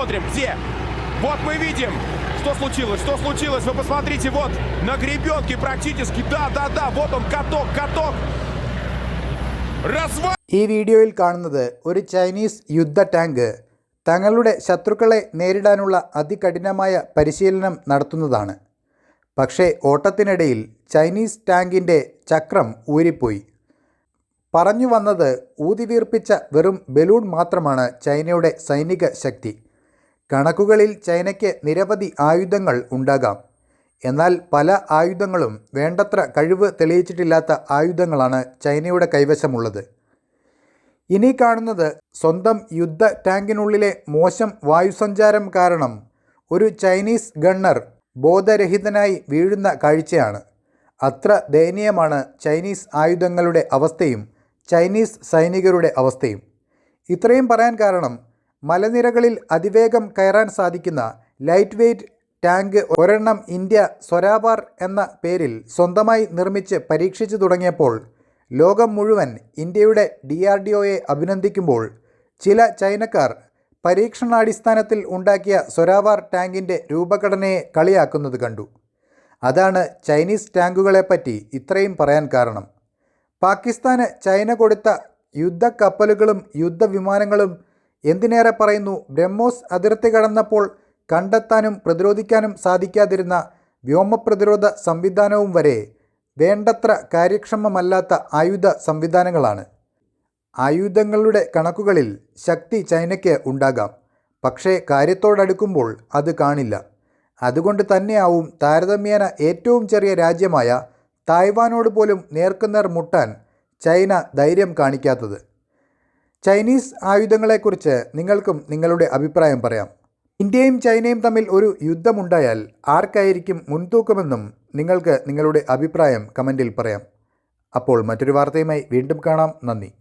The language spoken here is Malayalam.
Смотрим, где? Вот мы видим, что случилось, что случилось. Вы посмотрите, вот на гребенке практически. Да, да, да, вот он, каток, каток. Разва... ഈ വീഡിയോയിൽ കാണുന്നത് ഒരു ചൈനീസ് യുദ്ധ ടാങ്ക് തങ്ങളുടെ ശത്രുക്കളെ നേരിടാനുള്ള അതികഠിനമായ പരിശീലനം നടത്തുന്നതാണ് പക്ഷേ ഓട്ടത്തിനിടയിൽ ചൈനീസ് ടാങ്കിൻ്റെ ചക്രം ഊരിപ്പോയി പറഞ്ഞു വന്നത് ഊതിവീർപ്പിച്ച വെറും ബലൂൺ മാത്രമാണ് ചൈനയുടെ സൈനിക ശക്തി കണക്കുകളിൽ ചൈനയ്ക്ക് നിരവധി ആയുധങ്ങൾ ഉണ്ടാകാം. എന്നാൽ പല ആയുധങ്ങളും വേണ്ടത്ര കഴിവ് തെളിയിച്ചിട്ടില്ലാത്ത ആയുധങ്ങളാണ് ചൈനയുടെ കൈവശമുള്ളത്. ഇനി കാണുന്നത് സ്വന്തം യുദ്ധ ടാങ്കിനുള്ളിലെ മോശം വായുസഞ്ചാരം കാരണം ഒരു ചൈനീസ് ഗണ്ണർ ബോധരഹിതനായി വീഴുന്ന കാഴ്ചയാണ്. അത്ര ദയനീയമാണ് ചൈനീസ് ആയുധങ്ങളുടെ അവസ്ഥയും ചൈനീസ് സൈനികരുടെ അവസ്ഥയും. ഇത്രയും പറയാൻ കാരണം മലനിരകളിൽ അതിവേഗം കയറാൻ സാധിക്കുന്ന ലൈറ്റ് വെയ്റ്റ് ടാങ്ക് ഒരെണ്ണം ഇന്ത്യ സ്വരാബാർ എന്ന പേരിൽ സ്വന്തമായി നിർമ്മിച്ച് പരീക്ഷിച്ചു തുടങ്ങിയപ്പോൾ ലോകം മുഴുവൻ ഇന്ത്യയുടെ ഡി ആർ ഡി ഒയെ അഭിനന്ദിക്കുമ്പോൾ ചില ചൈനക്കാർ പരീക്ഷണാടിസ്ഥാനത്തിൽ ഉണ്ടാക്കിയ സ്വരാവാർ ടാങ്കിന്റെ രൂപഘടനയെ കളിയാക്കുന്നത് കണ്ടു. അതാണ് ചൈനീസ് ടാങ്കുകളെപ്പറ്റി ഇത്രയും പറയാൻ കാരണം. പാകിസ്ഥാന് ചൈന കൊടുത്ത യുദ്ധക്കപ്പലുകളും യുദ്ധവിമാനങ്ങളും എന്തിനേറെ പറയുന്നു? ബ്രഹ്മോസ് അതിർത്തി കടന്നപ്പോൾ കണ്ടെത്താനും പ്രതിരോധിക്കാനും സാധിക്കാതിരുന്ന വ്യോമപ്രതിരോധ സംവിധാനവും വരെ വേണ്ടത്ര കാര്യക്ഷമമല്ലാത്ത ആയുധ സംവിധാനങ്ങളാണ്. ആയുധങ്ങളുടെ കണക്കുകളിൽ ശക്തി ചൈനയ്ക്ക് ഉണ്ടാകാം. പക്ഷേ കാര്യത്തോടടുക്കുമ്പോൾ അത് കാണില്ല. അതുകൊണ്ട് തന്നെയാവും താരതമ്യേന ഏറ്റവും ചെറിയ രാജ്യമായ തായ്വാനോട് പോലും നേർക്കുനേർ മുട്ടാൻ ചൈന ധൈര്യം കാണിക്കാത്തത്. ചൈനീസ് ആയുധങ്ങളെക്കുറിച്ച് നിങ്ങൾക്കും നിങ്ങളുടെ അഭിപ്രായം പറയാം. ഇന്ത്യയും ചൈനയും തമ്മിൽ ഒരു യുദ്ധമുണ്ടായാൽ ആർക്കായിരിക്കും മുൻതൂക്കമെന്നും നിങ്ങൾക്ക് നിങ്ങളുടെ അഭിപ്രായം കമന്റിൽ പറയാം. അപ്പോൾ മറ്റൊരു വാർത്തയുമായി വീണ്ടും കാണാം. നന്ദി.